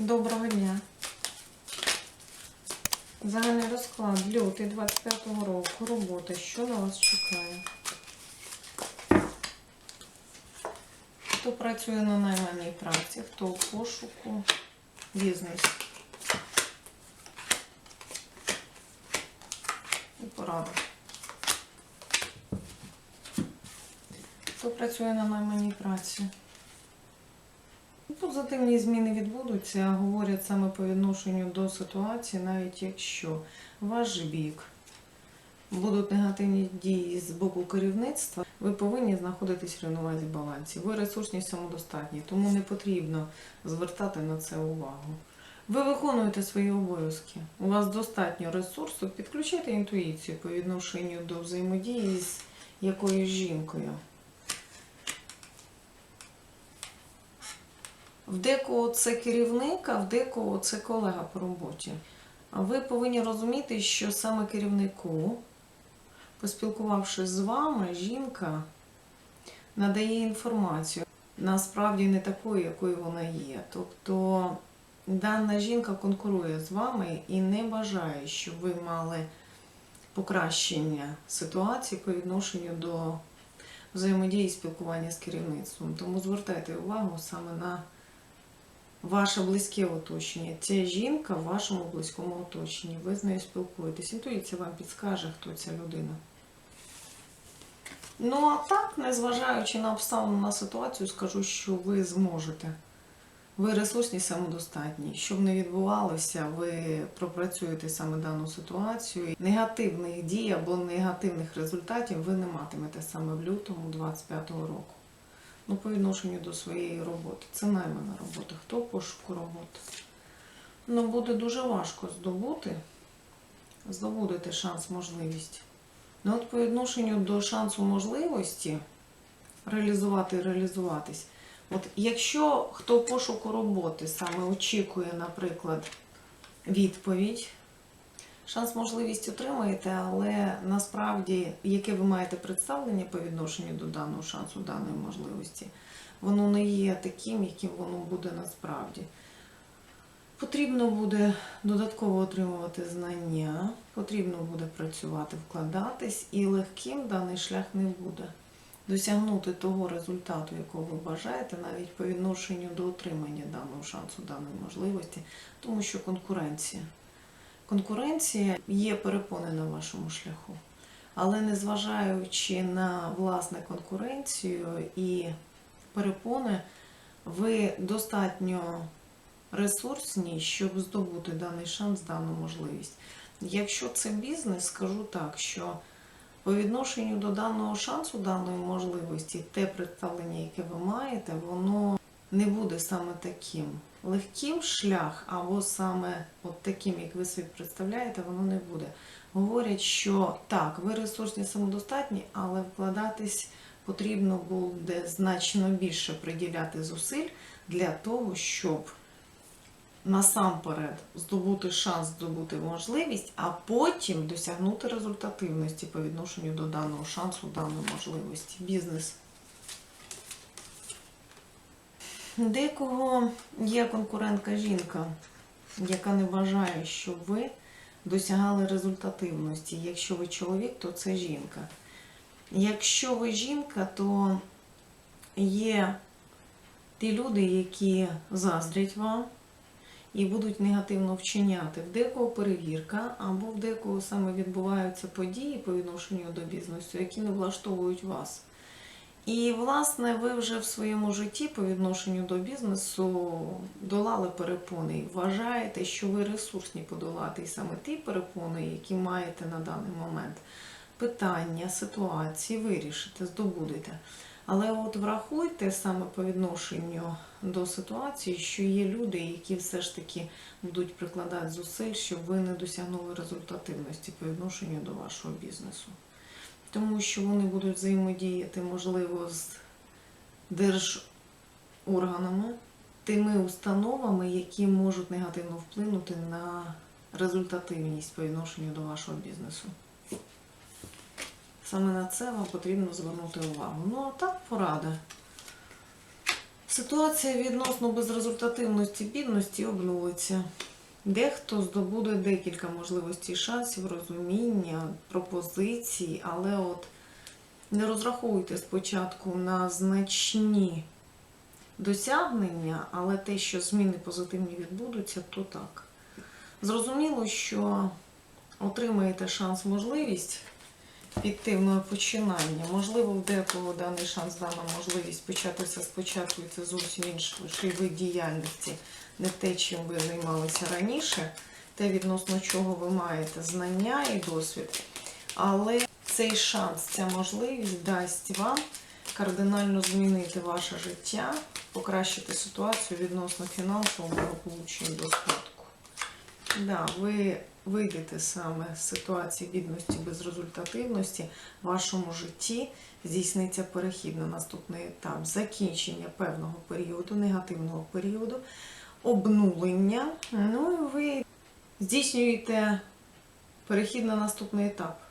Доброго дня. Загальний розклад. Лютий 25-го року. Робота. Що на вас чекає? Хто працює на найманій праці, хто в пошуку, бізнес. І порада. Хто працює на найманій праці? Позитивні зміни відбудуться, говорять саме по відношенню до ситуації, навіть якщо ваш бік будуть негативні дії з боку керівництва, ви повинні знаходитись в рівновазі балансі. Ви ресурсні самодостатні, тому не потрібно звертати на це увагу. Ви виконуєте свої обов'язки. У вас достатньо ресурсу, підключайте інтуїцію по відношенню до взаємодії з якоюсь жінкою. В декого це керівник, а в декого це колега по роботі. Ви повинні розуміти, що саме керівнику, поспілкувавшись з вами, жінка надає інформацію насправді не такою, якою вона є. Тобто дана жінка конкурує з вами і не бажає, щоб ви мали покращення ситуації по відношенню до взаємодії і спілкування з керівництвом. Тому звертайте увагу саме на ваше близьке оточення. Ця жінка в вашому близькому оточенні. Ви з нею спілкуєтесь. Інтуїція вам підскаже, хто ця людина. Ну, а так, незважаючи на обставину на ситуацію, скажу, що ви зможете. Ви ресурсні самодостатні. Що б не відбувалося, ви пропрацюєте саме дану ситуацію. Негативних дій або негативних результатів ви не матимете саме в лютому 25-го року. Ну, по відношенню до своєї роботи. Це наймана робота. Хто пошуку роботи? Ну, буде дуже важко здобути. Здобудете шанс, можливість. Ну, от по відношенню до шансу можливості реалізувати і реалізуватись. От якщо хто пошуку роботи саме очікує, наприклад, відповідь, шанс можливість отримаєте, але насправді, яке ви маєте представлення по відношенню до даного шансу, даної можливості, воно не є таким, яким воно буде насправді. Потрібно буде додатково отримувати знання, потрібно буде працювати, вкладатись, і легким даний шлях не буде. Досягнути того результату, якого ви бажаєте, навіть по відношенню до отримання даного шансу, даної можливості, тому що конкуренція. Конкуренція є перепони на вашому шляху. Але незважаючи на власне конкуренцію і перепони, ви достатньо ресурсні, щоб здобути даний шанс, дану можливість. Якщо це бізнес, скажу так, що по відношенню до даного шансу, даної можливості, те представлення, яке ви маєте, воно не буде саме таким. Легким шлях, або саме от таким, як ви собі представляєте, воно не буде. Говорять, що так, ви ресурсні самодостатні, але вкладатись потрібно буде значно більше приділяти зусиль для того, щоб насамперед здобути шанс, здобути можливість, а потім досягнути результативності по відношенню до даного шансу, даної можливості. Бізнес. Декого є конкурентка жінка, яка не бажає, щоб ви досягали результативності. Якщо ви чоловік, то це жінка. Якщо ви жінка, то є ті люди, які заздрять вам і будуть негативно вчиняти. В декого перевірка, або в декого саме відбуваються події по відношенню до бізнесу, які не влаштовують вас. І, власне, ви вже в своєму житті по відношенню до бізнесу долали перепони і вважаєте, що ви ресурсні подолати і саме ті перепони, які маєте на даний момент. Питання, ситуації вирішите, здобудете. Але от врахуйте саме по відношенню до ситуації, що є люди, які все ж таки будуть прикладати зусиль, щоб ви не досягнули результативності по відношенню до вашого бізнесу. Тому що вони будуть взаємодіяти, можливо, з держорганами, тими установами, які можуть негативно вплинути на результативність по відношенню до вашого бізнесу. Саме на це вам потрібно звернути увагу. Ну, а так порада. Ситуація відносно безрезультативності бідності обнулиться. Дехто здобуде декілька можливостей, шансів, розуміння, пропозицій, але от не розраховуйте спочатку на значні досягнення, але те, що зміни позитивні відбудуться, то так. Зрозуміло, що отримаєте шанс, можливість піти починання. Можливо, в декого даний шанс, дана можливість початися спочатку, і це зовсім інший вид діяльності, не те, чим ви займалися раніше, те, відносно чого ви маєте знання і досвід. Але цей шанс, ця можливість дасть вам кардинально змінити ваше життя, покращити ситуацію відносно фінансового благополуччя і достатку. Да, ви вийдете саме з ситуації бідності, безрезультативності в вашому житті, здійсниться перехід на наступний етап, закінчення певного періоду, негативного періоду, обнулення. Ну і ви здійснюєте перехід на наступний етап.